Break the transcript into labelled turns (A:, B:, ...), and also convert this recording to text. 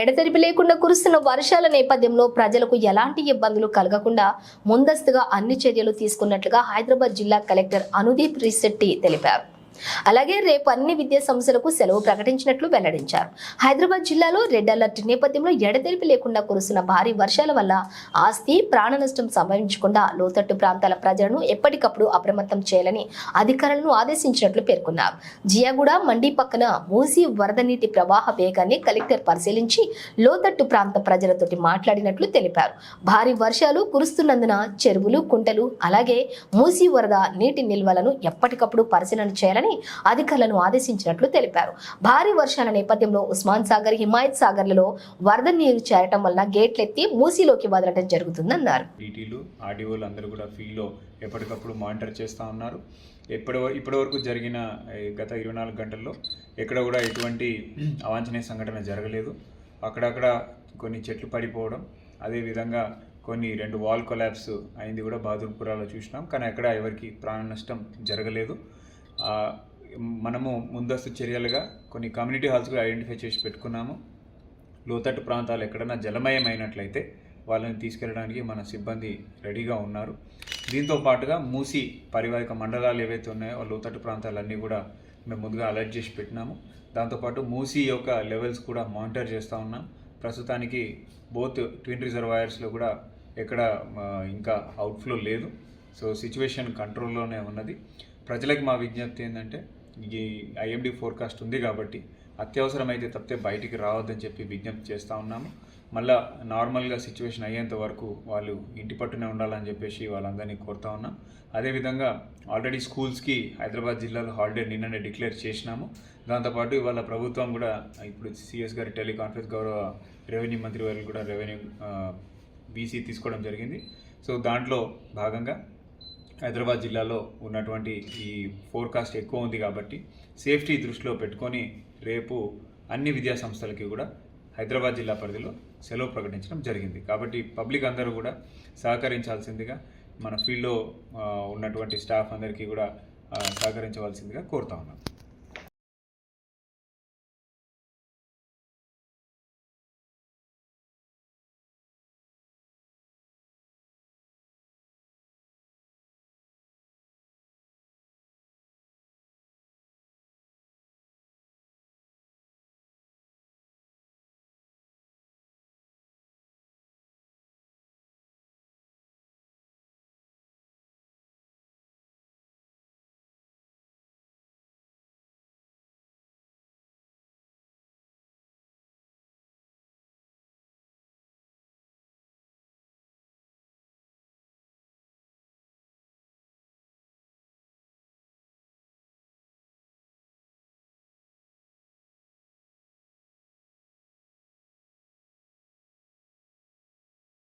A: ఎడతెరిపి లేకుండా కురుస్తున్న వర్షాల నేపథ్యంలో ప్రజలకు ఎలాంటి ఇబ్బందులు కలగకుండా ముందస్తుగా అన్ని చర్యలు తీసుకున్నట్లుగా హైదరాబాద్ జిల్లా కలెక్టర్ అనుదీప్ రిశెట్టి తెలిపారు. అలాగే రేపు అన్ని విద్యా సంస్థలకు సెలవు ప్రకటించినట్లు వెల్లడించారు. హైదరాబాద్ జిల్లాలో రెడ్ అలర్ట్ నేపథ్యంలో ఎడతెరిపి లేకుండా కురుస్తున్న భారీ వర్షాల వల్ల ఆస్తి ప్రాణ నష్టం సంభవించకుండా లోతట్టు ప్రాంతాల ప్రజలను ఎప్పటికప్పుడు అప్రమత్తం చేయాలని అధికారులను ఆదేశించినట్లు పేర్కొన్నారు. జియాగూడ మండి పక్కన మూసి వరద నీటి ప్రవాహ వేగాన్ని కలెక్టర్ పరిశీలించి లోతట్టు ప్రాంత ప్రజలతోటి మాట్లాడినట్లు తెలిపారు. భారీ వర్షాలు కురుస్తున్నందున చెరువులు కుంటలు అలాగే మూసి వరద నీటి నిల్వలను ఎప్పటికప్పుడు పరిశీలన చేయాలని అధికారులను ఆదేశించినట్లు తెలిపారు. భారీ వర్షాల నేపథ్యంలో ఉస్మాన్ సాగర్ హిమాయత్ సాగర్లలో వరద నీరు చేరటం వలన గేట్లెత్తి మూసీలోకి వదలటం జరుగుతుందన్నారు.
B: ఆర్డీఓలు అందరూ కూడా ఫీల్డ్లో ఎప్పటికప్పుడు మానిటర్ చేస్తూ ఉన్నారు. ఎప్పటి ఇప్పటివరకు జరిగిన గత ఇరవై నాలుగు గంటల్లో ఎక్కడ కూడా ఎటువంటి అవాంఛనీయ సంఘటన జరగలేదు. అక్కడక్కడ కొన్ని చెట్లు పడిపోవడం అదేవిధంగా కొన్ని రెండు వాల్ కొలాబ్స్ అయింది కూడా బహదూర్పురాలో చూసినాం. కానీ అక్కడ ఎవరికి ప్రాణ నష్టం జరగలేదు. మనము ముందస్తు చర్యలుగా కొన్ని కమ్యూనిటీ హాల్స్ కూడా ఐడెంటిఫై చేసి పెట్టుకున్నాము. లోతట్టు ప్రాంతాలు ఎక్కడైనా జలమయమైనట్లయితే వాళ్ళని తీసుకెళ్ళడానికి మన సిబ్బంది రెడీగా ఉన్నారు. దీంతో పాటుగా మూసి పరివాహిక మండలాలు ఏవైతే ఉన్నాయో లోతట్టు ప్రాంతాలన్నీ కూడా మేము ముందుగా అలర్ట్ చేసి పెట్టినాము. దాంతోపాటు మూసి యొక్క లెవెల్స్ కూడా మానిటర్ చేస్తూ ఉన్నాం. ప్రస్తుతానికి బోత్ ట్విన్ రిజర్వాయర్స్లో కూడా ఎక్కడ ఇంకా అవుట్ఫ్లో లేదు. సో సిచ్యువేషన్ కంట్రోల్లోనే ఉన్నది. ప్రజలకు మా విజ్ఞప్తి ఏంటంటే ఈ ఐఎండి ఫోర్కాస్ట్ ఉంది కాబట్టి అత్యవసరమైతే తప్పితే బయటికి రావద్దని చెప్పి విజ్ఞప్తి చేస్తూ ఉన్నాము. మళ్ళా నార్మల్గా సిచ్యువేషన్ అయ్యేంత వరకు వాళ్ళు ఇంటి పట్టునే ఉండాలని చెప్పేసి వాళ్ళందరినీ కోరుతా ఉన్నాం. అదేవిధంగా ఆల్రెడీ స్కూల్స్కి హైదరాబాద్ జిల్లాలో హాలిడే నిన్ననే డిక్లేర్ చేసినాము. దాంతోపాటు ఇవాళ ప్రభుత్వం కూడా ఇప్పుడు సిఎస్ గారి టెలికాన్ఫరెన్స్ గౌరవ రెవెన్యూ మంత్రి వారు కూడా రెవెన్యూ బీసీ తీసుకోవడం జరిగింది. సో దాంట్లో భాగంగా హైదరాబాద్ జిల్లాలో ఉన్నటువంటి ఈ ఫోర్కాస్ట్ ఎక్కువ ఉంది కాబట్టి సేఫ్టీ దృష్టిలో పెట్టుకొని రేపు అన్ని విద్యా సంస్థలకి కూడా హైదరాబాద్ జిల్లా పరిధిలో సెలవు ప్రకటించడం జరిగింది. కాబట్టి పబ్లిక్ అందరూ కూడా సహకరించాల్సిందిగా మన ఫీల్డ్లో ఉన్నటువంటి స్టాఫ్ అందరికీ కూడా సహకరించవలసిందిగా కోరుతా ఉన్నాం.